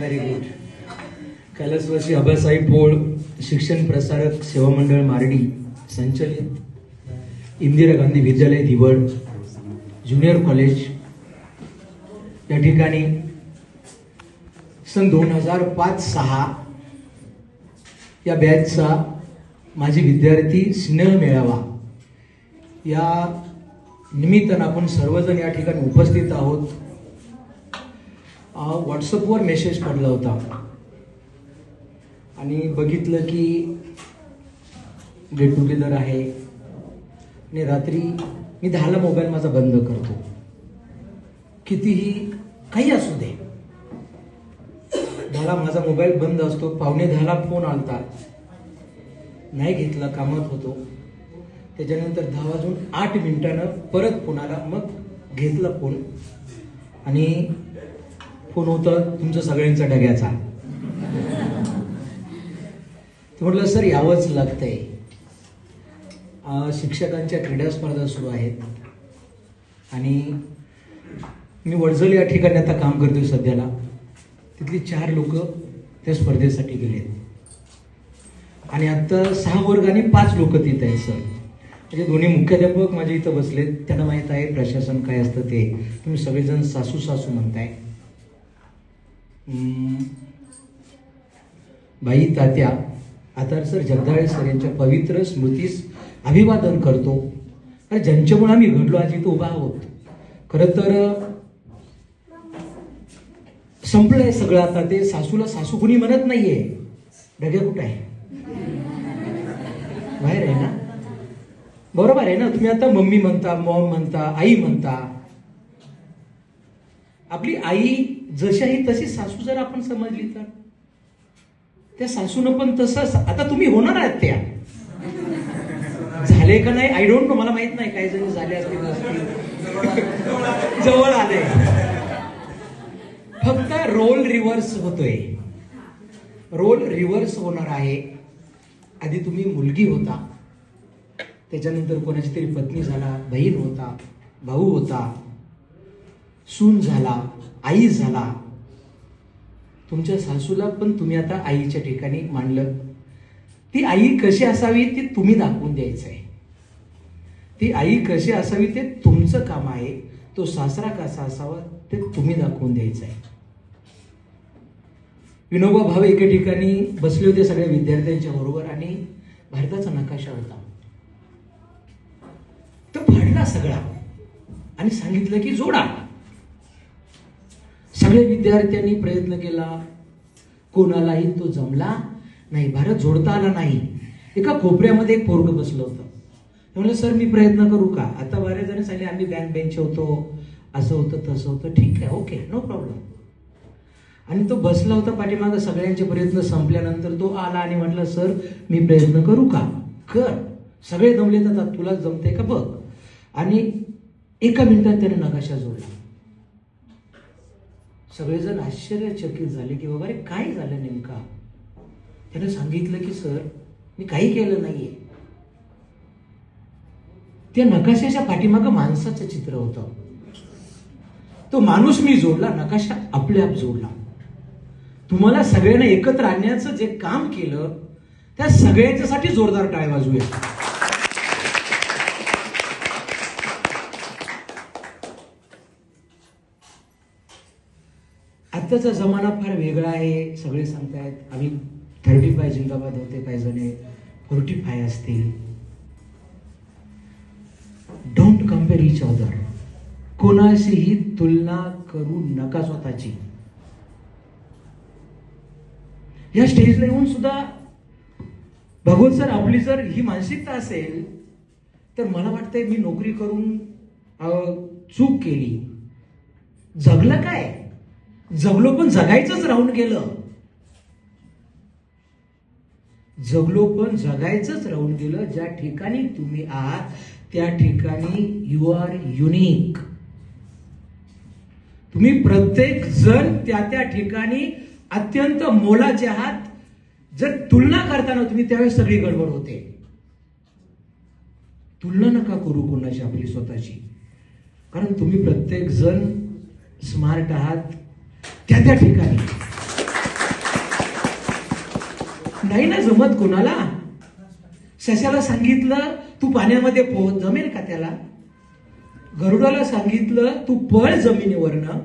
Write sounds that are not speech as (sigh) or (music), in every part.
Very good कैलासवासी आबासाहेब पोळ शिक्षण प्रसारक सेवा मंडळ मारडी संचलित. इंदिरा गांधी विद्यालय दिवड ज्युनियर कॉलेज. या ठिकाणी सन दोन हजार पाच सहा या बॅचचा माझी विद्यार्थी स्नेह मेळावा. या निमित्तानं आपण सर्वजण या ठिकाणी उपस्थित आहोत. व्हॉट्सअपवर मेसेज पडला होता. आणि बघितलं की गेट टुगेदर आहे. आणि रात्री मी दहाला मोबाईल माझा बंद करतो. कितीही काही असू दे. दहाला माझा मोबाईल बंद असतो. पावणे दहाला फोन आलता. नाही घेतला कामात होतो. त्याच्यानंतर दहा वाजून आठ मिनिटानं परत फोन आला मग घेतला फोन आणि फोन होता तुमचा सगळ्यांचा डग्याचा तर म्हटलं सर यावंच लागतंय. शिक्षकांच्या क्रीडा स्पर्धा सुरू आहेत. आणि मी वडजल या ठिकाणी आता काम करतोय सध्याला. तिथली चार लोक त्या स्पर्धेसाठी गेलेत. आणि आता सहा वर्ग आणि पाच लोक तिथं आहेत सर. म्हणजे दोन्ही मुख्याध्यापक माझ्या इथं बसलेत. त्यांना माहीत आहे प्रशासन काय असतं ते. तुम्ही सगळेजण सासू सासू म्हणताय. बाई तात्या आता सर जगदाळे सर यांच्या पवित्र स्मृतीस अभिवादन करतो. अरे ज्यांच्यामुळे आम्ही घडलो आज इथं उभा आहोत. खरं तर संपलंय सगळं आता. ते सासूला सासू कुणी म्हणत नाहीये. ढग्या कुठं आहे? बाहेर आहे ना? बरोबर आहे ना? तुम्ही आता मम्मी म्हणता मॉम म्हणता आई म्हणता. आपली आई जशाही तशी सासू जर आपण समजली तर. त्या सासूनं पण तसं आता तुम्ही होणार आहात त्या. झाले का नाही? आय डोंट नो मला माहीत नाही काही जण झाले असतील (laughs) जवळ आले. फक्त रोल रिव्हर्स होतोय. रोल रिव्हर्स होणार आहे. आधी तुम्ही मुलगी होता. त्याच्यानंतर कोणाची तरी पत्नी झाला बहीण होता भाऊ होता. सून झाला. आई झाला. तुमच्या सासूला पण तुम्ही आता आईच्या ठिकाणी मांडलं. ती आई कशी असावी ते तुम्ही दाखवून द्यायचं आहे ती आई कशी असावी ते तुमचं काम आहे. तो सासरा कसा असावा ते तुम्ही दाखवून द्यायचं आहे विनोबा भावे एके ठिकाणी बसले होते सगळ्या विद्यार्थ्यांच्या बरोबर आणि भारताचा नकाशा होता. तो फाडला सगळा आणि सांगितलं की जोडा. सगळ्या विद्यार्थ्यांनी प्रयत्न केला. कोणालाही तो जमला नाही. भारत जोडता आला नाही. एका कोपऱ्यामध्ये एक पोरग बसलं होतं. म्हणलं सर मी प्रयत्न करू का? आता बऱ्याच जण सांगले आम्ही बँक बेंच होतो. असं होतं तसं होतं. ठीक आहे ओके नो प्रॉब्लेम. आणि तो बसला होता पाठीमागं. सगळ्यांचे प्रयत्न संपल्यानंतर तो आला आणि म्हटलं सर मी प्रयत्न करू का? कर. सगळे जमले जातात तुला जमते का? बघ. आणि एका मिनिटात त्याने नकाशा जोडला. सगळेजण आश्चर्यचकित झाले की वगैरे काय झालं नेमका? त्याने सांगितलं की सर मी काही केलं नाहीये. त्या नकाशाच्या पाठीमागं माणसाचं चित्र होतं. तो माणूस मी जोडला नकाशा आपले आप जोडला. तुम्हाला सगळ्यांना एकत्र आणण्याचं जे काम केलं त्या सगळ्यांच्यासाठी जोरदार टाळ्या वाजूया आत्ताचा जमाना फार वेगळा आहे सगळे सांगतायत आम्ही थर्टी फाय जिंदाबाद होते काही जण फोर्टी फाय असतील. डोंट कंपेअर इच अदर कोणाशीही तुलना करू नका स्वतःची. या स्टेजला येऊन सुद्धा भगवत सर आपली जर ही मानसिकता असेल तर मला वाटतंय मी नोकरी करून चूक केली. जगलं काय? जगलो पण जगायचंच राहून गेलं. जगलो पण जगायचंच राहून गेलं. ज्या ठिकाणी तुम्ही आहात त्या ठिकाणी यू आर युनिक तुम्ही प्रत्येक जण त्या त्या ठिकाणी अत्यंत मोलाचे आहात. जर तुलना करताना तुम्ही त्यावेळेस सगळी गडबड होते. तुलना नका करू कोणाची आपली स्वतःची. कारण तुम्ही प्रत्येक जण स्मार्ट आहात त्या त्या ठिकाणी. नाही ना जमत कोणाला. सशाला सांगितलं तू पाण्यामध्ये पोहत जमेल का त्याला? गरुडाला सांगितलं तू पळ जमिनीवरनं.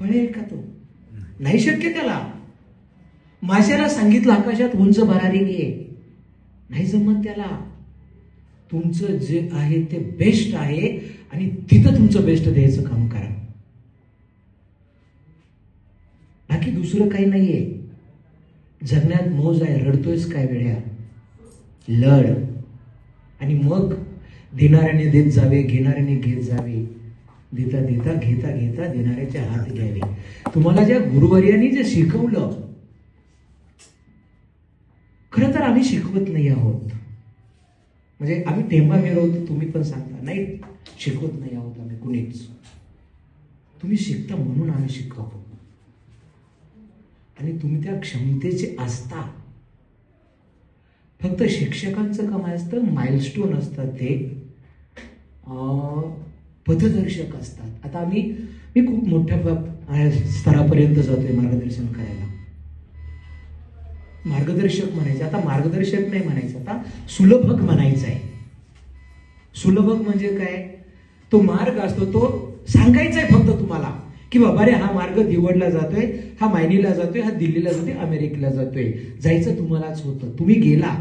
पळेल का तो? नाही शक्य त्याला. माशाला सांगितलं आकाशात उंच भरारी घे नाही जमत त्याला. तुमचं जे आहे ते बेस्ट आहे आणि तिथं तुमचं बेस्ट द्यायचं काम करा बाकी दुसरं काही नाहीये. जगण्यात मौज आहे रडतोयस काय वेळ्या लढ. आणि मग देणाऱ्याने देत जावे घेणाऱ्याने घेत जावे. देता देता घेता घेता देणाऱ्याचे हात घ्यावे. तुम्हाला ज्या गुरुवर्यांनी जे शिकवलं खरं तर आम्ही शिकवत नाही आहोत. म्हणजे आम्ही टेंबा मिळवतो तुम्ही पण सांगता नाही शिकवत नाही आहोत आम्ही कुणीच. तुम्ही शिकता म्हणून आम्ही शिकवतो. आणि तुम्ही त्या क्षमतेचे असता. फक्त शिक्षकांचं काम असतं माइलस्टोन असतात ते. पथदर्शक असतात. आता आम्ही मी खूप मोठ्या स्तरापर्यंत जातोय मार्गदर्शन करायला. मार्गदर्शक म्हणायचे आता मार्गदर्शक नाही म्हणायचं आता सुलभक म्हणायचं आहे. सुलभक म्हणजे काय? तो मार्ग असतो तो सांगायचा आहे फक्त तुम्हाला. की बाबा रे हा मार्ग दिवडला जातोय हा मायनीला जातोय हा दिल्लीला जातोय अमेरिकेला जातोय. जायचं तुम्हालाच होतं. तुम्ही गेला.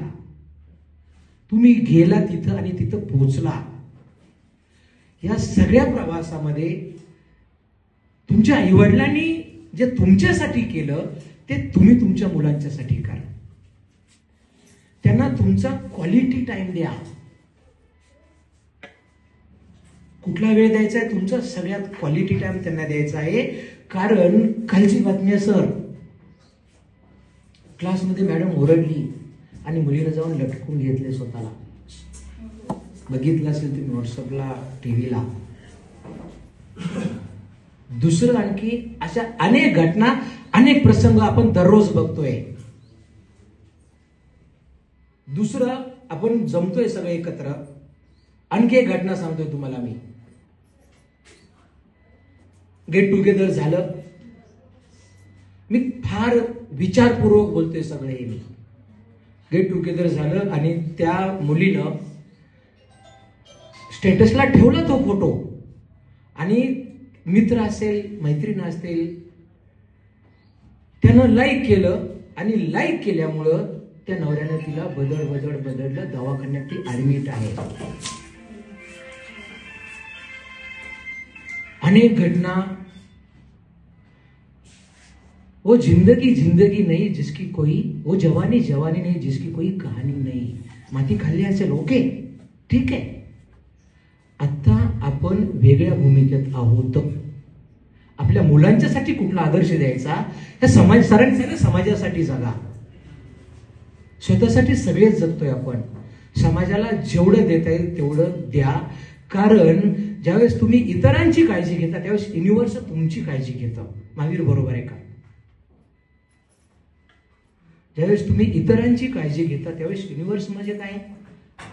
तुम्ही गेला तिथं आणि तिथं पोहोचला. या सगळ्या प्रवासामध्ये तुमच्या आईवडिलांनी जे तुमच्यासाठी केलं ते तुम्ही तुमच्या मुलांच्यासाठी करा. त्यांना तुमचा क्वालिटी टाइम द्या. कुठला वेळ द्यायचा आहे? तुमचा सगळ्यात क्वालिटी टाइम त्यांना द्यायचा आहे. कारण कालची बातमी सर क्लासमध्ये मॅडम ओरडली आणि मुलीला जाऊन लटकून घेतले स्वतःला. बघितलं असेल तुम्ही व्हॉट्सअपला टी व्हीला दुसरं आणखी अशा अनेक घटना अनेक प्रसंग आपण दररोज बघतोय. दुसरं आपण जमतोय सगळं एकत्र. आणखी एक घटना सांगतोय तुम्हाला मी. गेट टुगेदर झालं. मी फार विचारपूर्वक बोलतोय सगळे. मी गेट टुगेदर झालं आणि त्या मुलीनं स्टेटसला ठेवला तो फोटो. आणि मित्र असेल मैत्रीण असतील त्यानं लाईक केलं आणि लाईक केल्यामुळं त्या नवऱ्यानं तिला बदड बदल बदललं दवाखान्यात ती ऍडमिट आहे. अनेक घटना वो जिंदगी जिंदगी नहीं जिसकी कोई वो जवानी जवानी नहीं जिसकी कोई कहाणी नाही। माती खाल्ली असेल ओके ठीक आहे आता आपण वेगळ्या भूमिकेत आहोत. आपल्या मुलांच्यासाठी कुठला आदर्श द्यायचा? ह्या समाज सरांचे समाजासाठी जगा स्वतःसाठी सगळेच जगतोय आपण. समाजाला जेवढं देता येईल तेवढं द्या. कारण ज्यावेळेस तुम्ही इतरांची काळजी घेता त्यावेळेस युनिव्हर्स तुमची काळजी घेतं. महावीर बरोबर आहे का? ज्यावेळेस तुम्ही इतरांची काळजी घेता त्यावेळेस युनिव्हर्स म्हणजे काय?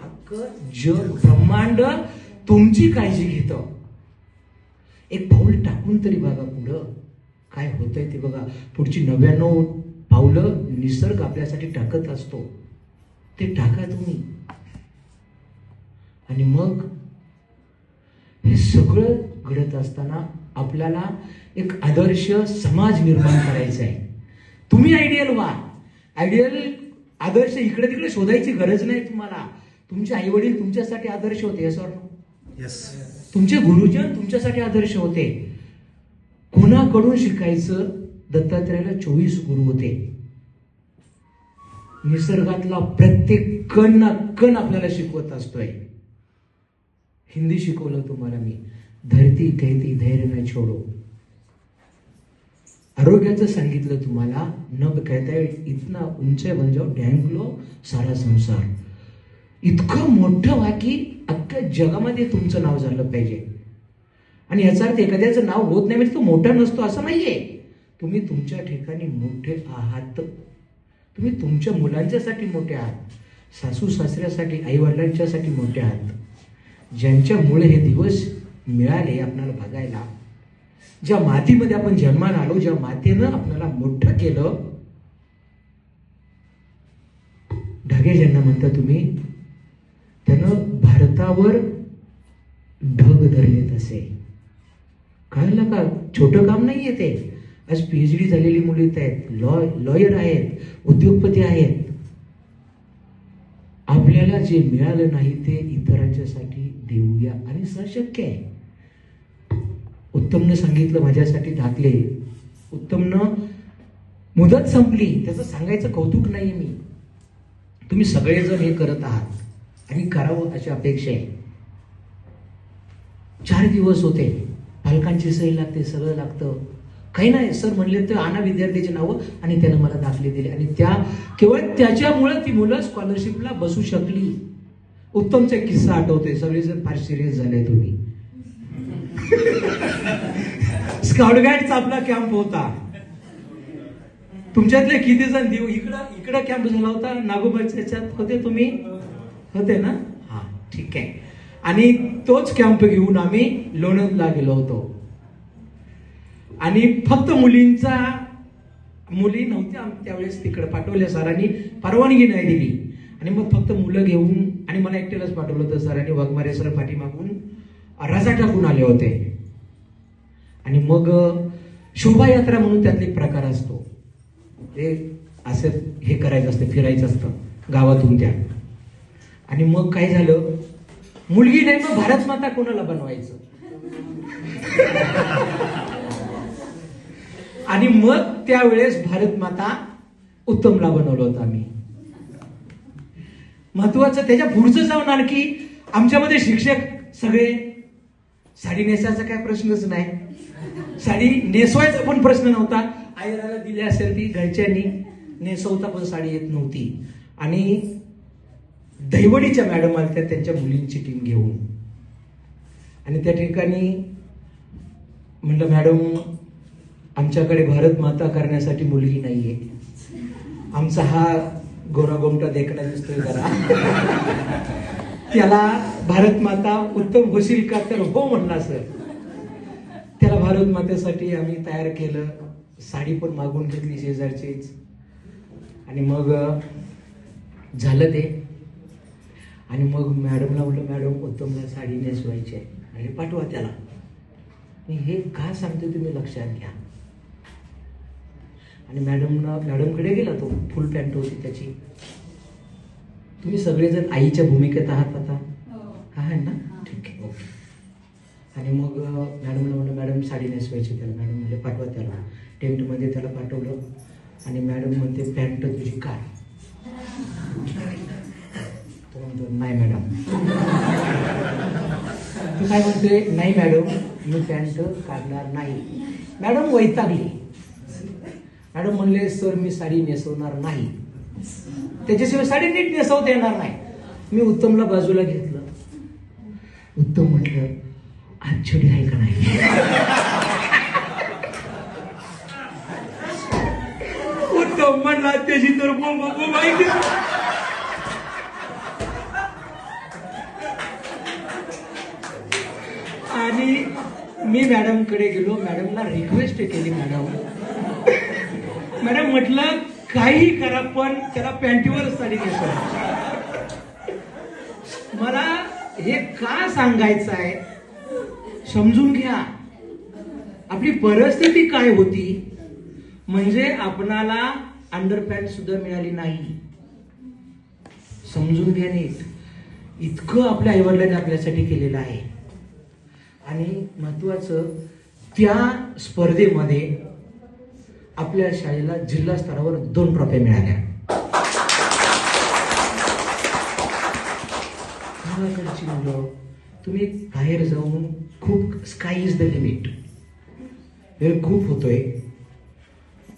अख्ख जग ब्रह्मांड तुमची काळजी घेत. एक पाऊल टाकून तरी बघा पुढं. काय होतंय ते बघा. पुढची नव्याण्णव पावलं निसर्ग आपल्यासाठी टाकत असतो. ते टाका तुम्ही. आणि मग हे सगळं घडत असताना आपल्याला एक आदर्श समाज निर्माण करायचा आहे तुम्ही आयडियल व्हा. आयडियल आदर्श इकडे तिकडे शोधायची गरज नाही तुम्हाला. तुमचे आई वडील तुमच्यासाठी आदर्श होते सर येस तुमचे गुरुजन तुमच्यासाठी आदर्श होते. कोणाकडून शिकायचं? दत्तात्रयाला चोवीस गुरु होते. निसर्गातला प्रत्येक कण ना कण आपल्याला शिकवत असतोय. हिंदी शिकवलं तुम्हाला मी. धरती कहती धैर्य न छोडो. आरोग्याचं सांगितलं तुम्हाला न कहता इतना उंच बन जाओ डॅम सारा संसार. इतकं मोठं व्हा की अख्ख्या जगामध्ये तुमचं नाव झालं पाहिजे. आणि याचा अर्थ एखाद्याचं नाव होत नाही म्हणजे तो मोठा नसतो असं नाहीये. तुम्ही तुमच्या ठिकाणी मोठे आहात. तुम्ही तुमच्या मुलांच्यासाठी मोठे आहात. सासू सासऱ्यासाठी आई वडिलांच्यासाठी मोठे आहात. ज्यांच्यामुळे हे दिवस मिळाले आपल्याला बघायला ज्या मातीमध्ये आपण जन्माला आलो ज्या मातेनं आपल्याला मोठं केलं ढगे ज्यांना म्हणता तुम्ही त्यानं भारतावर ढग धरले तसे कळलं का? छोटं काम नाहीये ते. आज पीएच डी झालेली मुली आहेत लॉ लॉयर आहेत उद्योगपती आहेत. आपल्याला जे मिळालं नाही ते इतरांच्यासाठी देऊया. आणि सशक्य आहे. उत्तमनं सांगितलं माझ्यासाठी दाखले उत्तमनं मुदत संपली. त्याचं सांगायचं कौतुक नाही मी. तुम्ही सगळेजण हे करत आहात. आणि करावं अशी अपेक्षा आहे. चार दिवस होते. पालकांची सही लागते सगळं लागतं. काही नाही सर म्हणले तर आणा विद्यार्थ्याची नावं आणि त्यानं मला दाखले दिले. आणि त्या केवळ त्याच्यामुळे ती मुलं स्कॉलरशिपला बसू शकली. उत्तमचा एक किस्सा आठवतोय सगळेजण फार सिरियस झाले तुम्ही. (laughs) स्काउट गाईडचा आपला कॅम्प होता. तुमच्यातले किती जण देऊ इकडं इकडं कॅम्प झाला होता नागोबाच्या याच्यात होते तुम्ही? होते ना? हा ठीक आहे. आणि तोच कॅम्प घेऊन आम्ही लोणंदला गेलो होतो. आणि फक्त मुलींचा मुली नव्हत्या त्यावेळेस तिकडे पाठवल्या सरांनी परवानगी नाही दिली. आणि मग फक्त मुलं घेऊन आणि मला एकट्यालाच पाठवलं होतं सरांनी वाघमारे सर पाठीमागून. रजा टाकून आले होते. आणि मग शोभायात्रा म्हणून त्यातला एक प्रकार असतो. ते असं हे करायचं असतं फिरायचं असतं गावातून त्या. आणि मग काय झालं? मुलगी नाही मग भारत माता कोणाला बनवायचं? आणि मग त्यावेळेस भारत माता उत्तमला बनवलं होतं आम्ही. महत्वाचं त्याच्या पुढचं जाऊन आणखी आमच्यामध्ये शिक्षक सगळे साडी नेसायचा काय प्रश्नच नाही. साडी नेसवायचा पण प्रश्न नव्हता. आयराला दिली असेल ती घरच्यांनी नेसवता पण साडी येत नव्हती. आणि दैवडीच्या मॅडम आल्या त्यांच्या मुलींची टीम घेऊन. आणि त्या ठिकाणी म्हणलं मॅडम आमच्याकडे भारत माता करण्यासाठी मुलगी नाहीये. आमचा हा गोरा गोमटा देखणं दिसतोय जरा. त्याला भारत माता उत्तम होशील का? तर हो म्हणला सर. त्याला भारत मातेसाठी आम्ही तयार केलं. साडी पण मागून घेतली शेजारचीच. आणि मग झालं ते. आणि मग मॅडमला म्हटलं मॅडम उत्तमला साडी नेसवायची आहे. आणि पाठवा त्याला. मी हे का सांगते तुम्ही लक्षात घ्या. आणि मॅडमनं मॅडमकडे गेला तो. फुल पॅन्ट होती त्याची. तुम्ही सगळेजण आईच्या भूमिकेत आहात आता? हा. आहे ना? ठीक आहे. ओके. आणि मग मॅडमला म्हणलं मॅडम साडी नेसवायची त्याला मॅडम म्हणले पाठवा त्याला. टेंटमध्ये त्याला पाठवलं. आणि मॅडम म्हणते पॅन्ट तुझी काय तो म्हणतो नाही मॅडम. तू काय म्हणते नाही मॅडम मी पॅन्ट काढणार नाही. मॅडम वैतागली. मॅडम म्हणले सर मी साडी नेसवणार नाही. त्याच्याशिवाय साडी नीट नेसवता येणार नाही. मी उत्तमला बाजूला घेतलं. उत्तम म्हटलं आज छोटी आहे का नाही? उत्तम म्हणला त्याची तर बोंब बोंब माहिती. आणि मी मॅडमकडे गेलो. मॅडमला रिक्वेस्ट केली मॅडम मॅडम म्हटलं काही करा पण त्याला पॅन्टीवर साडी नेसवा मला हे का सांगायचं आहे? समजून घ्या. आपली परिस्थिती काय होती? म्हणजे आपणाला अंडरपॅन्ट सुद्धा मिळाली नाही. समजून घ्या नीट. इतकं आपल्या आईवडिलांनी आपल्यासाठी केलेलं आहे. आणि महत्वाचं त्या स्पर्धेमध्ये आपल्या शाळेला जिल्हा स्तरावर दोन ट्रॉफ्या मिळाल्या. गावाकडची मुलं तुम्ही बाहेर जाऊन खूप स्काय इज द लिमिट वेळ खूप होतोय.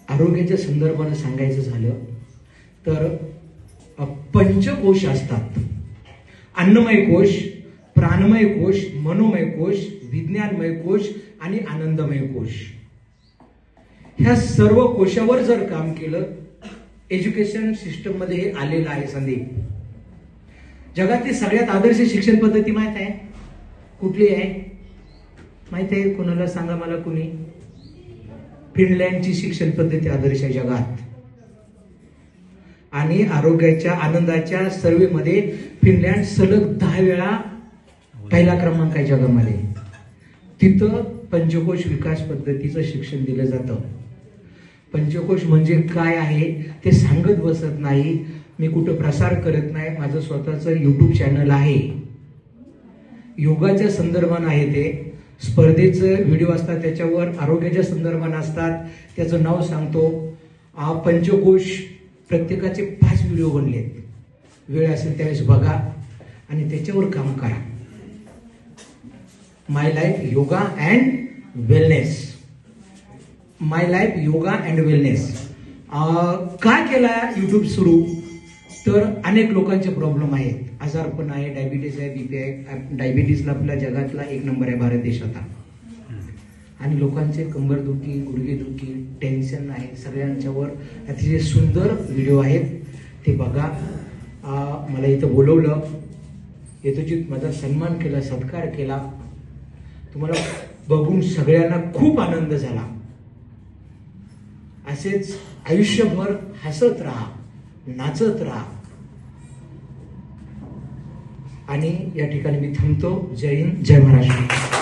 आरोग्याच्या संदर्भानं सांगायचं झालं तर पंचकोश असतात. अन्नमय कोश प्राणमय कोश मनोमय कोश विज्ञानमय कोश आणि आनंदमय कोश. ह्या सर्व कोशावर जर काम केलं एज्युकेशन सिस्टममध्ये हे आलेलं आहे संधी. जगातली सगळ्यात आदर्श शिक्षण पद्धती माहीत आहे? कुठली आहे? माहीत आहे? कोणाला सांगा मला कुणी? फिनलँडची शिक्षण पद्धती आदर्श आहे जगात. आणि आरोग्याच्या आनंदाच्या सर्वेमध्ये फिनलँड सलग दहा वेळा पहिला क्रमांक आहे जगामध्ये. तिथं पंचकोश विकास पद्धतीचं शिक्षण दिलं जातं. पंचकोश म्हणजे काय आहे ते सांगत बसत नाही. मी कुठं प्रसार करत नाही. माझं स्वतःचं युट्यूब चॅनल आहे. योगाच्या संदर्भानं आहे ते. स्पर्धेचं व्हिडिओ असतात त्याच्यावर आरोग्याच्या संदर्भानं असतात. त्याचं नाव सांगतो. पंचकोश प्रत्येकाचे पाच व्हिडिओ बनलेत. वेळ असेल त्यावेळेस बघा आणि त्याच्यावर काम करा. My life yoga and wellness my life yoga and wellness काय केला युट्यूब सुरू? तर अनेक लोकांचे प्रॉब्लेम आहेत. आजारपण आहे डायबिटीस आहे. बीपी आहे डायबिटीसला आपल्या जगातला एक नंबर आहे भारत देशाचा आणि लोकांचे कंबरदुखी गुडघेदुखी टेन्शन आहे. सगळ्यांच्यावर अतिशय सुंदर व्हिडिओ आहेत. ते बघा. मला इथं बोलवलं. यथोचित माझा सन्मान केला सत्कार केला. तुम्हाला बघून सगळ्यांना खूप आनंद झाला. असेच आयुष्यभर हसत राहा नाचत राहा. आणि या ठिकाणी मी थांबतो. जय हिंद जय महाराष्ट्र.